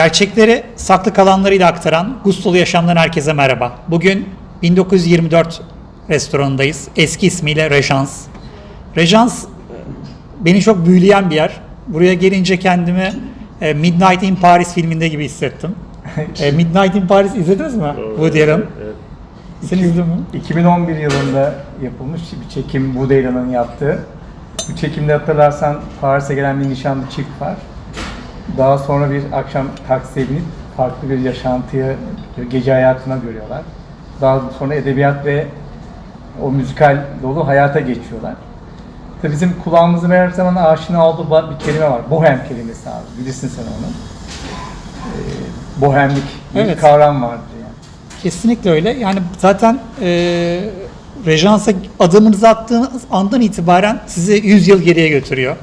Gerçekleri saklı kalanlarıyla aktaran Gustolu Yaşam'dan herkese merhaba. Bugün 1924 restoranındayız. Eski ismiyle Rejans. Rejans e, beni çok büyüleyen bir yer. Buraya gelince kendimi e, Midnight in Paris filminde gibi hissettim. E, Midnight in Paris izlediniz mi? Woody Allen. Sen izledin mi? 2011 yılında yapılmış bir çekim Woody Allen'ın yaptığı. Bu çekimde hatırlarsan Paris'e gelen bir nişanlı çift var. Daha sonra bir akşam taksiye binip farklı bir yaşantıyı, gece hayatına görüyorlar. Daha sonra edebiyat ve o müzikal dolu hayata geçiyorlar. Tabii bizim kulağımızın her zaman aşina olduğu bir kelime var. Bohem kelimesi abi. Bilirsin sen onu. Ee, bohemlik bir Evet. kavram vardır yani. Kesinlikle öyle. Yani zaten e, Rejans'a adımınızı attığınız andan itibaren sizi 100 yıl geriye götürüyor.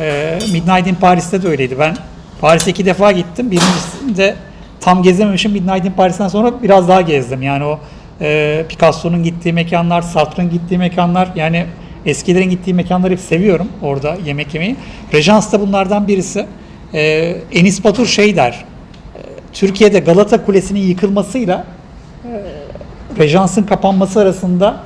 E, Midnight in Paris'te de öyleydi. Ben Paris'e iki defa gittim. Birincisinde tam gezememişim. Midnight in Paris'ten sonra biraz daha gezdim. Yani o e, Picasso'nun gittiği mekanlar, Sartre'ın gittiği mekanlar yani eskilerin gittiği mekanları hep seviyorum orada yemek yemeyi. Rejans da bunlardan birisi. E, Enis Batur şey der. Türkiye'de Galata Kulesi'nin yıkılmasıyla e, Rejans'ın kapanması arasında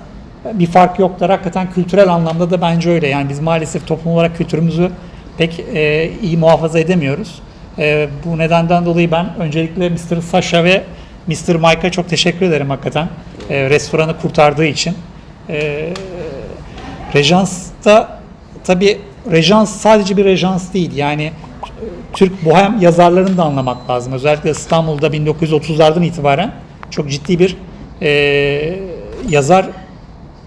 bir fark yoktur. Hakikaten kültürel anlamda da bence öyle. Yani biz maalesef toplum olarak kültürümüzü pek e, iyi muhafaza edemiyoruz. E, bu nedenden dolayı ben öncelikle Mr. Sasha ve Mr. Mike'a çok teşekkür ederim hakikaten. E, restoranı kurtardığı için. E, Rejans'ta tabi Rejans sadece bir rejans değil. Yani Türk bohem yazarlarını da anlamak lazım. Özellikle İstanbul'da 1930'lardan itibaren çok ciddi bir e, yazar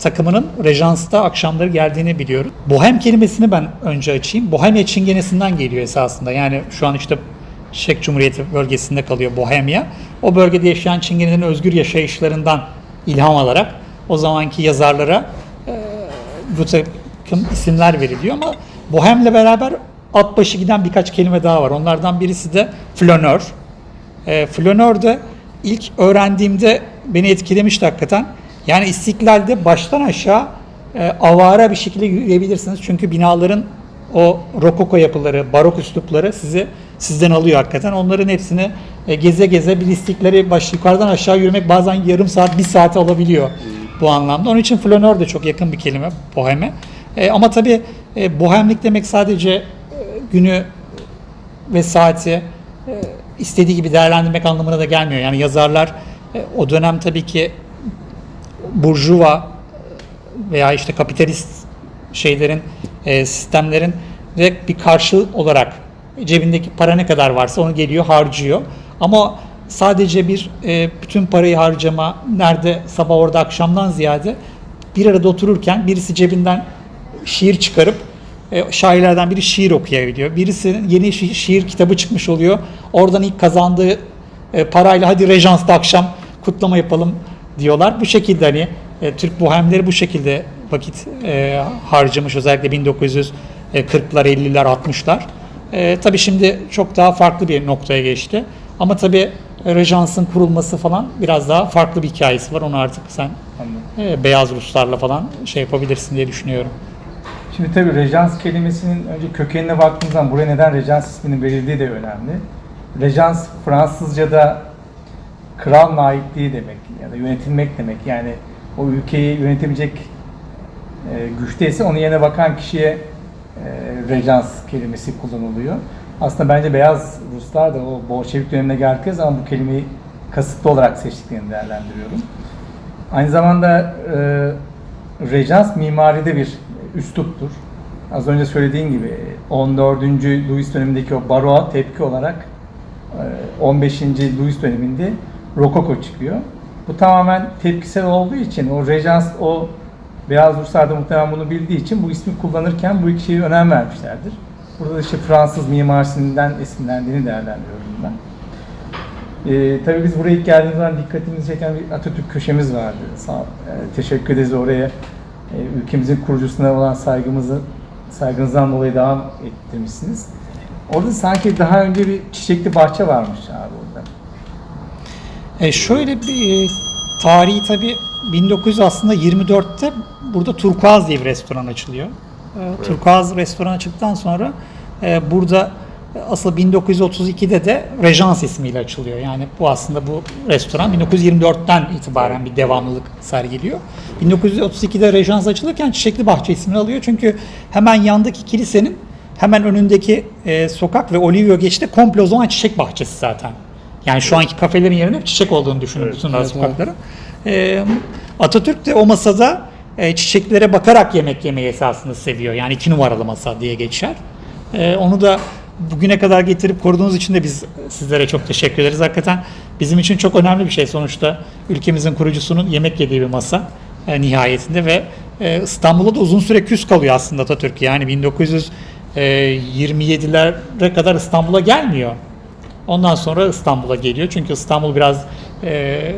takımının Rejans'ta akşamları geldiğini biliyorum. Bohem kelimesini ben önce açayım. Bohemya çingenesinden geliyor esasında. Yani şu an işte Çek Cumhuriyeti bölgesinde kalıyor Bohemya. O bölgede yaşayan çingenelerin özgür yaşayışlarından ilham alarak o zamanki yazarlara bu takım isimler veriliyor ama Bohem'le beraber at başı giden birkaç kelime daha var. Onlardan birisi de flanör. E, flanör de ilk öğrendiğimde beni etkilemişti hakikaten. Yani İstiklal'de baştan aşağı e, avara bir şekilde yürüyebilirsiniz. Çünkü binaların o rokoko yapıları, barok üslupları sizi sizden alıyor hakikaten. Onların hepsini e, geze geze bir istikleri baş yukarıdan aşağı yürümek bazen yarım saat, bir saate alabiliyor bu anlamda. Onun için flanör de çok yakın bir kelime boheme. E, ama tabii e, bohemlik demek sadece e, günü ve saati e, istediği gibi değerlendirmek anlamına da gelmiyor. Yani yazarlar e, o dönem tabii ki burjuva veya işte kapitalist şeylerin, e, sistemlerin direkt bir karşı olarak cebindeki para ne kadar varsa onu geliyor harcıyor. Ama sadece bir e, bütün parayı harcama, nerede sabah orada akşamdan ziyade bir arada otururken birisi cebinden şiir çıkarıp e, şairlerden biri şiir okuyabiliyor. Birisi yeni şi- şiir kitabı çıkmış oluyor. Oradan ilk kazandığı e, parayla hadi Rejans'ta akşam kutlama yapalım diyorlar. Bu şekilde hani e, Türk bohemleri bu şekilde vakit e, harcamış özellikle 1940'lar, 50'ler, 60'lar. E, tabii şimdi çok daha farklı bir noktaya geçti. Ama tabii Rejans'ın kurulması falan biraz daha farklı bir hikayesi var. Onu artık sen e, beyaz Ruslarla falan şey yapabilirsin diye düşünüyorum. Şimdi tabii rejans kelimesinin önce kökenine baktığımız zaman buraya neden rejans isminin verildiği de önemli. Rejans Fransızca'da kral naikliği demek ya da yönetilmek demek. Yani o ülkeyi yönetebilecek e, güçteyse onun yerine bakan kişiye e, rejans kelimesi kullanılıyor. Aslında bence beyaz Ruslar da o Bolşevik dönemine geldikleri zaman bu kelimeyi kasıtlı olarak seçtiklerini değerlendiriyorum. Aynı zamanda e, Rejans mimaride bir üsluptur. Az önce söylediğin gibi 14. Louis dönemindeki o baroğa tepki olarak e, 15. Louis döneminde Rokoko çıkıyor. Bu tamamen tepkisel olduğu için o Rejans o Beyaz Ruslar da muhtemelen bunu bildiği için bu ismi kullanırken bu iki şeye önem vermişlerdir. Burada da işte Fransız mimarisinden esinlendiğini değerlendiriyorum ben. Ee, tabii biz buraya ilk geldiğimiz zaman dikkatimizi çeken bir Atatürk köşemiz vardı. Sağ, e, teşekkür ederiz oraya. E, ülkemizin kurucusuna olan saygımızı saygınızdan dolayı devam ettirmişsiniz. Orada sanki daha önce bir çiçekli bahçe varmış abi orada. E şöyle bir e, tarihi tabii 1900 aslında 24'te burada Turkuaz diye bir restoran açılıyor. E, Turkuaz restoran açıldıktan sonra e, burada Asıl 1932'de de Rejans ismiyle açılıyor. Yani bu aslında bu restoran 1924'ten itibaren bir devamlılık sergiliyor. 1932'de Rejans açılırken Çiçekli Bahçe ismini alıyor. Çünkü hemen yandaki kilisenin hemen önündeki e, sokak ve Olivio geçti komple o zaman çiçek bahçesi zaten. Yani şu anki kafelerin yerine çiçek olduğunu düşünün Evet, bütün sokakların. E, Atatürk de o masada e, çiçeklere bakarak yemek yemeyi esasında seviyor. Yani iki numaralı masa diye geçer. E, onu da bugüne kadar getirip koruduğunuz için de biz sizlere çok teşekkür ederiz. Hakikaten bizim için çok önemli bir şey sonuçta ülkemizin kurucusunun yemek yediği bir masa e, nihayetinde ve e, İstanbul'da da uzun süre küs kalıyor aslında Atatürk. Yani 1927'lere kadar İstanbul'a gelmiyor. Ondan sonra İstanbul'a geliyor. Çünkü İstanbul biraz e,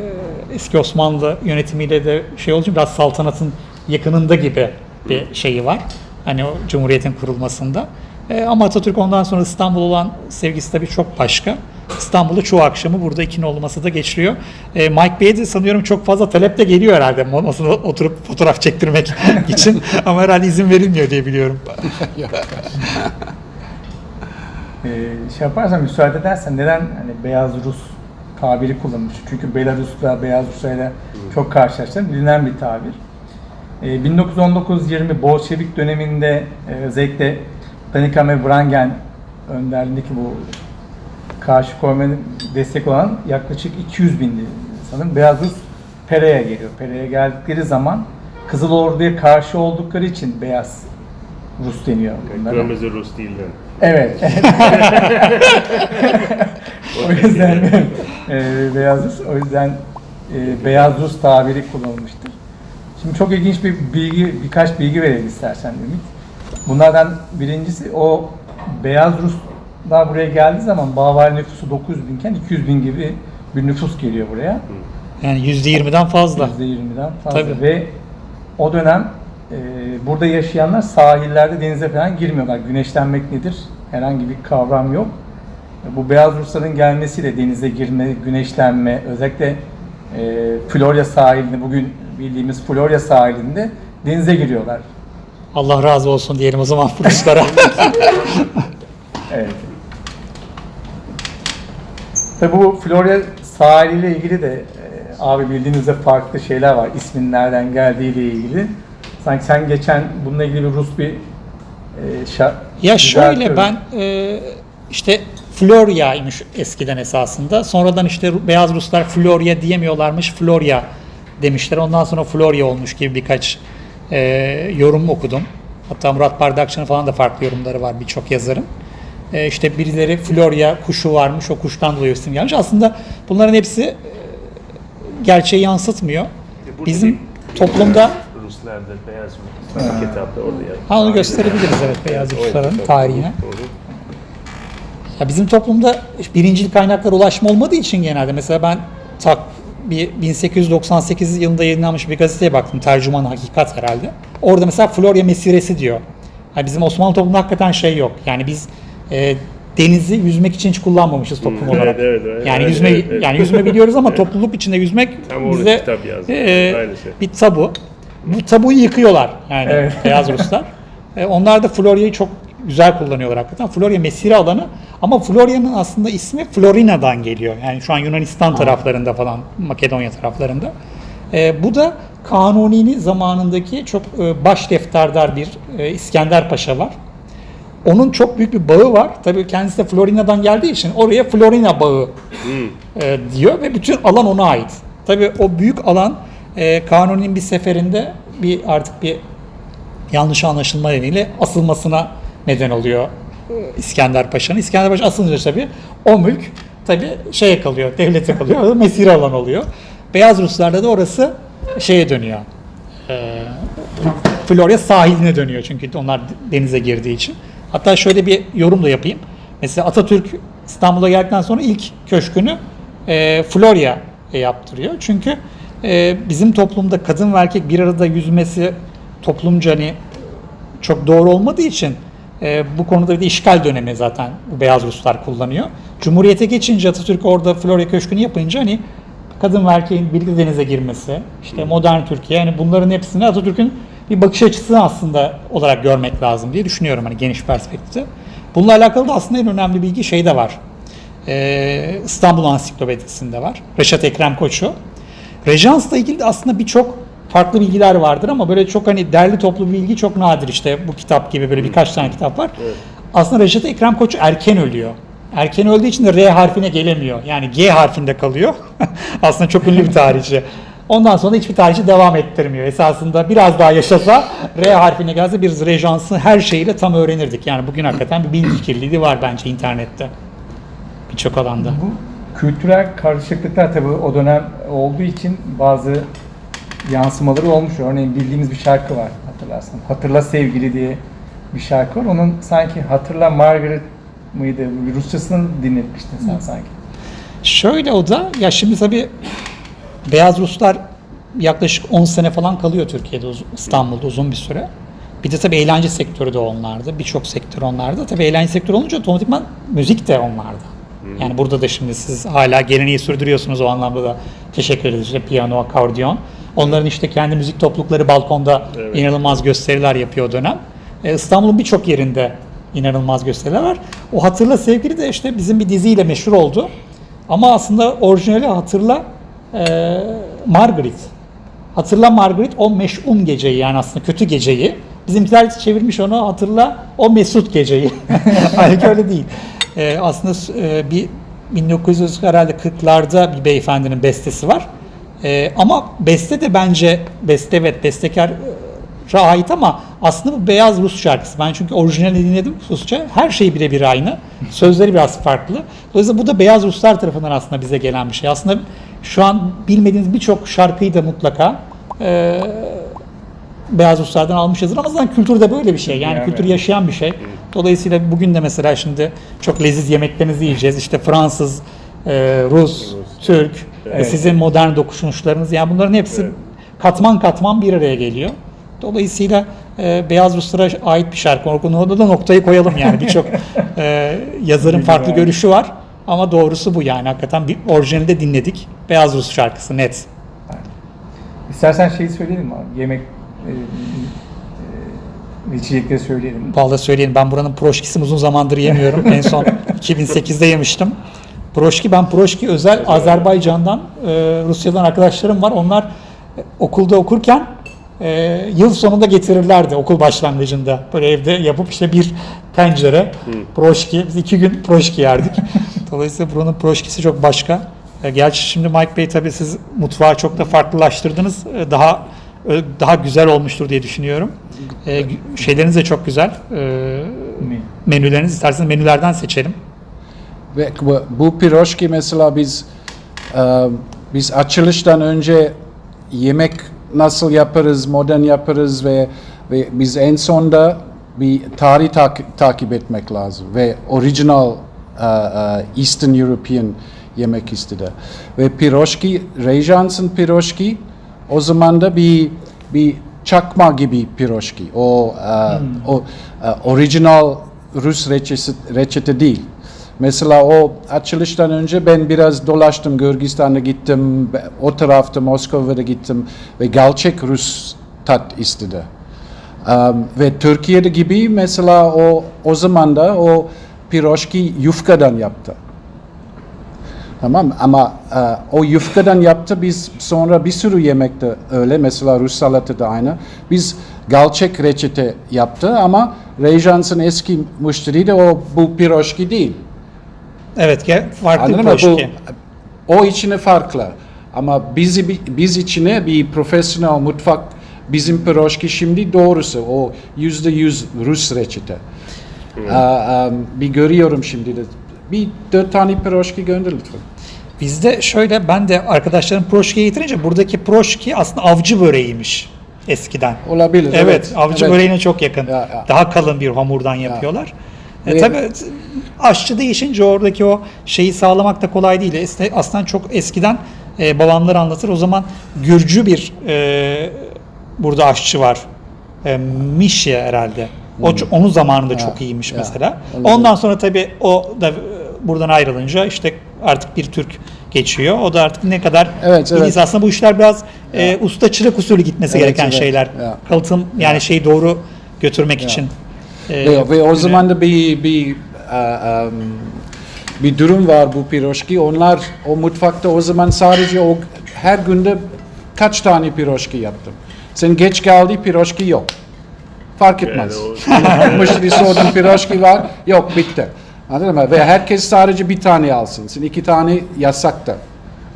eski Osmanlı yönetimiyle de şey olduğu biraz saltanatın yakınında gibi bir şeyi var. Hani o Cumhuriyet'in kurulmasında. E, ama Atatürk ondan sonra İstanbul olan sevgisi tabii çok başka. İstanbul'da çoğu akşamı burada iki nolu masada geçiriyor. E, Mike Bey'e de sanıyorum çok fazla talep de geliyor herhalde masada oturup fotoğraf çektirmek için. ama herhalde izin verilmiyor diye biliyorum. Ee, şey yaparsan müsaade edersen neden hani beyaz Rus tabiri kullanmış? Çünkü Belarus'la beyaz Rusya'yla çok karşılaştığım bilinen bir tabir. Ee, 1919-20 Bolşevik döneminde e, özellikle Danica ve Wrangel önderliğindeki bu karşı koymanın destek olan yaklaşık 200 bindi sanırım beyaz Rus Pere'ye geliyor. Pere'ye geldikleri zaman Kızıl Ordu'ya karşı oldukları için beyaz Rus deniyor bunlara. Kırmızı Rus değiller. Evet. o yüzden e, beyaz Rus, o yüzden e, beyaz Rus tabiri kullanılmıştır. Şimdi çok ilginç bir bilgi, birkaç bilgi verelim istersen Ümit. Bunlardan birincisi o beyaz Ruslar buraya geldiği zaman Bavari nüfusu 900 binken 200 bin gibi bir nüfus geliyor buraya. Yani %20'den fazla. %20'den fazla Tabii. ve o dönem e, burada yaşayanlar sahillerde denize falan girmiyorlar. Güneşlenmek nedir? Herhangi bir kavram yok. Bu beyaz Rusların gelmesiyle denize girme, güneşlenme, özellikle e, Florya sahilinde, bugün bildiğimiz Florya sahilinde denize giriyorlar. Allah razı olsun diyelim o zaman Ruslara. Evet. Tabi bu Florya sahiliyle ilgili de e, abi bildiğinizde farklı şeyler var. İsmin nereden geldiğiyle ilgili. Sanki sen geçen bununla ilgili bir Rus bir e, şa- ya şöyle ben e, işte Florya'ymış eskiden esasında. Sonradan işte beyaz Ruslar Florya diyemiyorlarmış. Florya demişler. Ondan sonra Florya olmuş gibi birkaç e, yorum okudum. Hatta Murat Bardakçı'nın falan da farklı yorumları var birçok yazarın. E, işte birileri Florya kuşu varmış. O kuştan dolayı isim gelmiş. Aslında bunların hepsi e, gerçeği yansıtmıyor. burada Bizim toplumda Ruslar da beyaz Rus kitapta orada ya. Ha, onu gösterebiliriz evet beyaz kitap, tarihine. Ya bizim toplumda birincil kaynaklara ulaşma olmadığı için genelde mesela ben tak bir 1898 yılında yayınlanmış bir gazeteye baktım. Tercüman Hakikat herhalde. Orada mesela Florya Mesiresi diyor. Yani bizim Osmanlı toplumunda hakikaten şey yok. Yani biz e, denizi yüzmek için hiç kullanmamışız toplum Hmm, olarak. evet, evet, yani Evet, yüzme evet, evet. yani yüzme biliyoruz ama topluluk içinde yüzmek Tam bize kitap e, Aynı şey. bir tabu. Bu tabuyu yıkıyorlar yani Evet. beyaz Ruslar. E, onlar da Florya'yı çok güzel kullanıyorlar hakikaten. Florya mesire alanı ama Florya'nın aslında ismi Florina'dan geliyor. Yani şu an Yunanistan taraflarında falan, Makedonya taraflarında. E, bu da Kanuni'nin zamanındaki çok e, baş defterdar bir e, İskender Paşa var. Onun çok büyük bir bağı var. Tabii kendisi de Florina'dan geldiği için oraya Florina bağı e, diyor ve bütün alan ona ait. Tabii o büyük alan e, Kanuni'nin bir seferinde bir artık bir yanlış anlaşılma nedeniyle asılmasına neden oluyor İskender Paşa'nın. İskender Paşa asılınca tabii o mülk tabii şeye kalıyor, devlete kalıyor. Mesire alan oluyor. Beyaz Ruslarda da orası şeye dönüyor. E, Florya sahiline dönüyor çünkü onlar denize girdiği için. Hatta şöyle bir yorum da yapayım. Mesela Atatürk İstanbul'a geldikten sonra ilk köşkünü e, Florya yaptırıyor. Çünkü e, bizim toplumda kadın ve erkek bir arada yüzmesi toplumca hani çok doğru olmadığı için e, bu konuda bir de işgal dönemi zaten beyaz Ruslar kullanıyor. Cumhuriyete geçince Atatürk orada Florya Köşkü'nü yapınca hani kadın ve erkeğin birlikte denize girmesi, işte modern Türkiye yani bunların hepsini Atatürk'ün bir bakış açısı aslında olarak görmek lazım diye düşünüyorum hani geniş perspektifte. Bununla alakalı da aslında en önemli bilgi şey de var. Ee, İstanbul Ansiklopedisi'nde var. Reşat Ekrem Koçu. Rejans'la ilgili de aslında birçok farklı bilgiler vardır ama böyle çok hani derli toplu bir bilgi çok nadir işte bu kitap gibi böyle birkaç tane kitap var. Aslında Reşat Ekrem Koç erken ölüyor. Erken öldüğü için de R harfine gelemiyor. Yani G harfinde kalıyor. aslında çok ünlü bir tarihçi. Ondan sonra hiçbir tarihçi devam ettirmiyor. Esasında biraz daha yaşasa R harfine gelse bir rejansı her şeyiyle tam öğrenirdik. Yani bugün hakikaten bir bilgi kirliliği var bence internette. Birçok alanda. Bu kültürel karışıklıklar tabii o dönem olduğu için bazı yansımaları olmuş. Örneğin bildiğimiz bir şarkı var hatırlarsan. Hatırla sevgili diye bir şarkı var. Onun sanki Hatırla Margaret mıydı? Rusçasını dinletmiştin sen sanki. Şöyle o da ya şimdi tabii Beyaz Ruslar yaklaşık 10 sene falan kalıyor Türkiye'de İstanbul'da uzun bir süre. Bir de tabii eğlence sektörü de onlardı. Birçok sektör onlardı. Tabii eğlence sektörü olunca otomatikman müzik de onlardı. Yani burada da şimdi siz hala geleneği sürdürüyorsunuz o anlamda da teşekkür ederiz. İşte piyano, akordeon. Onların işte kendi müzik toplulukları balkonda Evet. inanılmaz gösteriler yapıyor o dönem. E, İstanbul'un birçok yerinde inanılmaz gösteriler var. O Hatırla Sevgili de işte bizim bir diziyle meşhur oldu. Ama aslında orijinali Hatırla e, Margaret. Hatırla Margaret o meş'um geceyi yani aslında kötü geceyi. Bizimkiler çevirmiş onu hatırla o mesut geceyi. Halbuki öyle değil. E, aslında e, bir 1900 herhalde 40'larda bir beyefendinin bestesi var. E, ama beste de bence beste evet bestekar ait ama aslında bu beyaz Rus şarkısı. Ben çünkü orijinalini dinledim Rusça. Her şey birebir aynı. Sözleri biraz farklı. Dolayısıyla bu da beyaz Ruslar tarafından aslında bize gelen bir şey. Aslında şu an bilmediğiniz birçok şarkıyı da mutlaka e, beyaz Ruslardan almışızdır ama zaten kültür de böyle bir şey. Yani Yani. kültür yaşayan bir şey. Dolayısıyla bugün de mesela şimdi çok leziz yemeklerinizi yiyeceğiz. İşte Fransız, e, Rus, Türk, e, Evet. sizin modern dokunuşlarınız. Yani bunların hepsi Evet. katman katman bir araya geliyor. Dolayısıyla e, Beyaz Ruslara ait bir şarkı. O konuda da noktayı koyalım yani. Birçok e, yazarın farklı görüşü var. Ama doğrusu bu yani. Hakikaten bir orijinali de dinledik. Beyaz Rus şarkısı net. İstersen şeyi söyleyelim abi. Yemek içecekleri söyleyelim. Vallahi söyleyin ben buranın proşkisini uzun zamandır yemiyorum. en son 2008'de yemiştim. Proşki ben proşki özel Azerbaycan'dan e, Rusya'dan arkadaşlarım var. Onlar e, okulda okurken e, yıl sonunda getirirlerdi okul başlangıcında. Böyle evde yapıp işte bir tencere proşki. Biz iki gün proşki yerdik. Dolayısıyla buranın proşkisi çok başka. E, gerçi şimdi Mike Bey tabii siz mutfağı çok da farklılaştırdınız. E, daha e, daha güzel olmuştur diye düşünüyorum. E, şeyleriniz de çok güzel. E, menüleriniz isterseniz menülerden seçelim. Ve bu- bu piroşki mesela biz e, biz açılıştan önce yemek nasıl yaparız, modern yaparız ve ve biz en sonda bir tarih tak- takip etmek lazım ve original e, e, Eastern European yemek istedi. Ve piroşki, Rejans'ın piroşki o zaman da bir bir çakma gibi piroşki. O e, o e, original Rus reçete, reçete değil. Mesela o açılıştan önce ben biraz dolaştım, Gürcistan'a gittim, o tarafta Moskova'da gittim ve gerçek Rus tat istedi. Um, ve Türkiye'de gibi mesela o o zaman da o piroşki yufkadan yaptı. Tamam ama e, o yufkadan yaptı biz sonra bir sürü yemekte öyle mesela Rus salatı da aynı. Biz gerçek reçete yaptı ama Rejans'ın eski müşteri de o bu piroşki değil. Evet, farklı Anladın proşki. Bu, o içine farklı. Ama bizi biz içine bir profesyonel mutfak bizim piroşki şimdi doğrusu o yüzde yüz Rus reçete. Aa, um, bir görüyorum şimdi de. Bir dört tane piroşki gönder lütfen. Bizde şöyle ben de arkadaşlarım proşkiye getirince buradaki proşki aslında avcı böreğiymiş eskiden. Olabilir. Evet, avcı evet. böreğine çok yakın. Ya, ya. Daha kalın bir hamurdan yapıyorlar. E, Ve- tabii aşçı değişince oradaki o şeyi sağlamak da kolay değil. Aslında çok eskiden e, babamlar anlatır. O zaman Gürcü bir e, burada aşçı var. E, Mişya herhalde. O ç- onun zamanında çok iyiymiş Hmm. ya, mesela. olabilir. Ondan sonra tabii o da e, buradan ayrılınca işte artık bir Türk geçiyor. O da artık ne kadar Evet, evet. iyiyse aslında bu işler biraz e, usta çırak usulü gitmesi Evet, gereken evet. şeyler. Ya. Kalıtım yani şeyi doğru götürmek Ya. için. e, ve, ve o güne- zaman da bir bir e, em, bir durum var bu piroşki. Onlar o mutfakta o zaman sadece o her günde kaç tane piroşki yaptım. Sen geç geldi piroşki yok. Fark etmez. Yani Müşteri sordun piroşki var. Yok bitti. Anladın mı? Ve herkes sadece bir tane alsın. Sen iki tane yasaktı.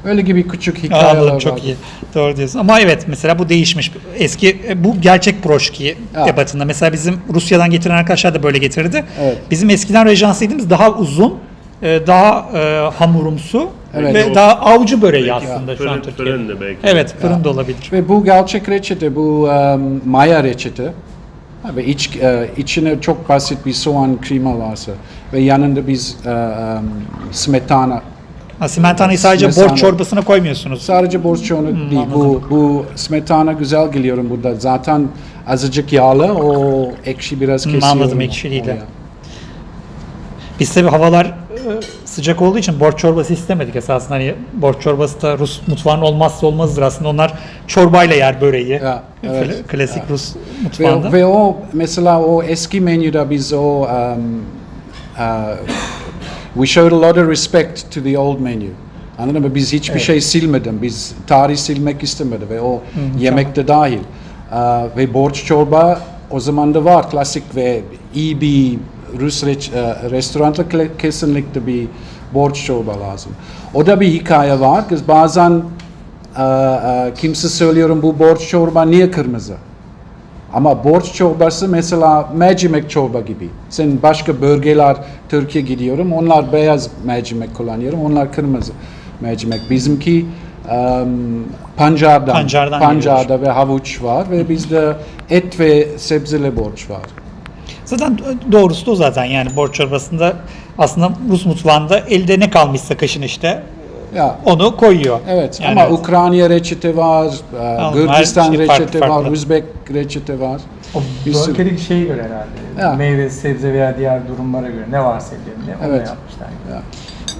Öyle gibi küçük hikayeler Anladım var. çok iyi. Doğru diyorsun. Ama evet mesela bu değişmiş. Eski e, bu gerçek broşki Ha. ebatında. Mesela bizim Rusya'dan getiren arkadaşlar da böyle getirdi. Evet. Bizim eskiden rejans dediğimiz daha uzun, e, daha e, hamurumsu Evet. ve O- daha avcı böreği Belki aslında şu an fırın, Türkiye'de. fırın da belki. Evet, fırın da olabilir. Ve bu gerçek reçete, bu um, maya reçete. Ha, Ve iç, e, içine çok basit bir soğan krema varsa ve yanında biz e, um, smetana. Ha, simentanayı sadece Mesela- borç çorbasına koymuyorsunuz. Sadece borç çoğunu değil. Bu, bu smetana güzel geliyor burada. Zaten azıcık yağlı, o ekşi biraz Hmm, kesiyor. anladım, ekşiliğiyle. Biz tabii havalar e, sıcak olduğu için borç çorbası istemedik esasında. Hani borç çorbası da Rus mutfağının olmazsa olmazıdır aslında. Onlar çorbayla yer böreği. Ya, evet. Kla- Klasik Rus mutfağında. Ve, ve o mesela o eski menüde biz o um, uh, we showed a lot of respect to the old menu. Anladın mı? Biz hiçbir şey silmedim. Biz tarih silmek istemedi ve o yemekte dahil. Uh, ve borç çorba o zaman da var. Klasik ve iyi bir Rus reç, uh, restoranda kle- kesinlikle bir borç çorba lazım. O da bir hikaye var. Kız bazen uh, uh, kimse söylüyorum bu borç çorba niye kırmızı? Ama borç çorbası mesela mercimek çorba gibi. Sen başka bölgeler Türkiye gidiyorum. Onlar beyaz mercimek kullanıyorum. Onlar kırmızı mercimek. Bizimki um, pancardan. Pancardan Pancarda ve havuç var ve bizde et ve sebzeli borç var. Zaten doğrusu da o zaten yani borç çorbasında aslında Rus mutfağında elde ne kalmışsa kaşın işte Ya onu koyuyor. evet Yani ama Ukrayna reçete var, e, Anladım, Gürcistan şey farklı, reçete var, farklı. Üzbek reçete var. O Bir sürü- bölgedeki şeye göre herhalde. Ya. Meyve, sebze veya diğer durumlara göre ne varsa ellerinde onu Evet. yapmışlar. Ya.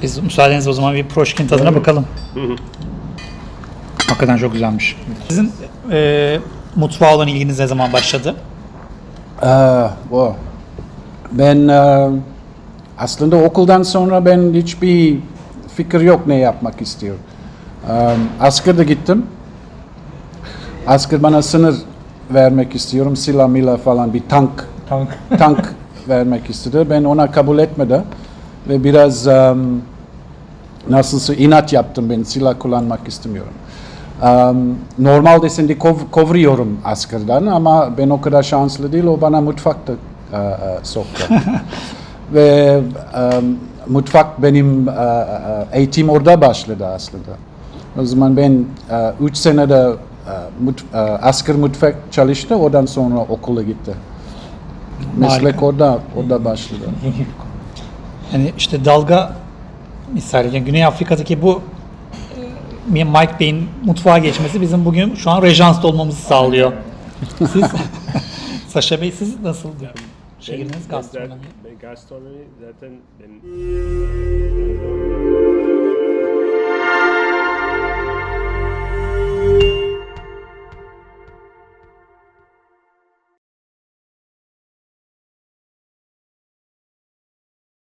Biz müsaadenizle o zaman bir proşkin tadına bakalım. Hakikaten çok güzelmiş. Sizin e, mutfağa olan ilginiz ne zaman başladı? Ee, o. Ben e, aslında okuldan sonra ben hiçbir fikir yok ne yapmak istiyorum. Ee, askerde gittim. Asker bana sınır vermek istiyorum. Silah mila falan bir tank Tank. tank vermek istedi. Ben ona kabul etmedi ve biraz um, nasılsa inat yaptım ben silah kullanmak istemiyorum. Um, normalde şimdi kov- kovuruyorum askerden ama ben o kadar şanslı değil o bana mutfakta uh, uh, soktu. ve um, mutfak benim uh, uh, eğitim orada başladı aslında. O zaman ben 3 senede uh, mut, uh, asker mutfak çalıştı, ondan sonra okula gitti. Meslek Harika. orada, orada başladı. Yani işte dalga misali yani Güney Afrika'daki bu Mike Bey'in mutfağa geçmesi bizim bugün şu an rejansta olmamızı sağlıyor. Siz Saşa Bey siz nasıl bir şehriniz gastronomi? Ben gastronomi zaten ben